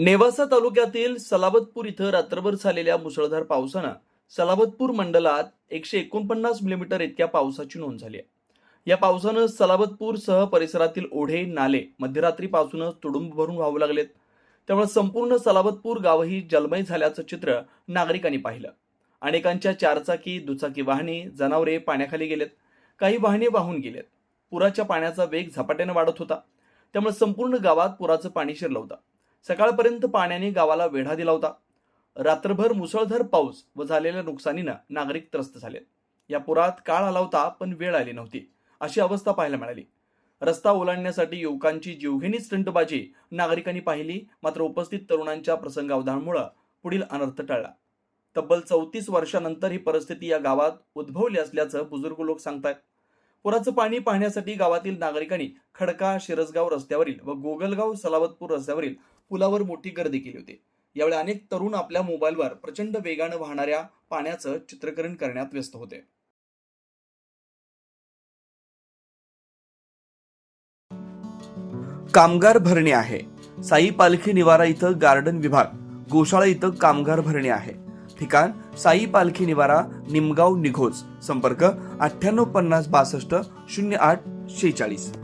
नेवासा तालुक्यातील सलाबतपूर इथं रात्रभर झालेल्या मुसळधार पावसानं सलाबतपूर मंडलात एकशे एकोणपन्नास मिलीमीटर इतक्या पावसाची नोंद झाली आहे. या पावसानं सलाबतपूर सह परिसरातील ओढे नाले मध्यरात्रीपासूनच तुडुंब भरून वाहू लागलेत. त्यामुळे संपूर्ण सलाबतपूर गावही जलमय झाल्याचं चित्र नागरिकांनी पाहिलं. अनेकांच्या चारचाकी दुचाकी वाहने जनावरे पाण्याखाली गेलेत. काही वाहने वाहून गेलेत. पुराच्या पाण्याचा वेग झपाट्याने वाढत होता. त्यामुळे संपूर्ण गावात पुराचं पाणी शिरलं होतं. सकाळपर्यंत पाण्याने गावाला वेढा दिला होता. रात्रभर मुसळधार पाऊस व झालेल्या नुकसानीनं नागरिक त्रस्त झाले. या पुरात काळ आला होता पण वेळ आली नव्हती. अशी अवस्था पाहायला मिळाली. रस्ता ओलांडण्यासाठी युवकांची जीवघेणी स्टंटबाजी नागरिकांनी पाहिली मात्र उपस्थित तरुणांच्या प्रसंगावधानामुळे पुढील अनर्थ टळला. तब्बल चौतीस वर्षानंतर ही परिस्थिती या गावात उद्भवली असल्याचं बुजुर्ग लोक सांगतायत. पुराचं पाणी पाहण्यासाठी गावातील नागरिकांनी खडका शिरसगाव रस्त्यावरील व गोगलगाव सलावतपूर रस्त्यावरील पुलावर मोठी गर्दी केली होती. यावेळी अनेक तरुण आपल्या मोबाईलवर प्रचंड वेगानं वाहणाऱ्या पाण्याचं चित्रीकरण करण्यात व्यस्त होते. कामगार भरणे आहे. साई पालखी निवारा इथं गार्डन विभाग गोशाळा इथं कामगार भरणे आहे. ठिकाण साई पालखी निवारा निमगाव निघोज. संपर्क अठ्ठ्याण्णव पन्नास बासष्ट शून्य आठ शेहेचाळीस.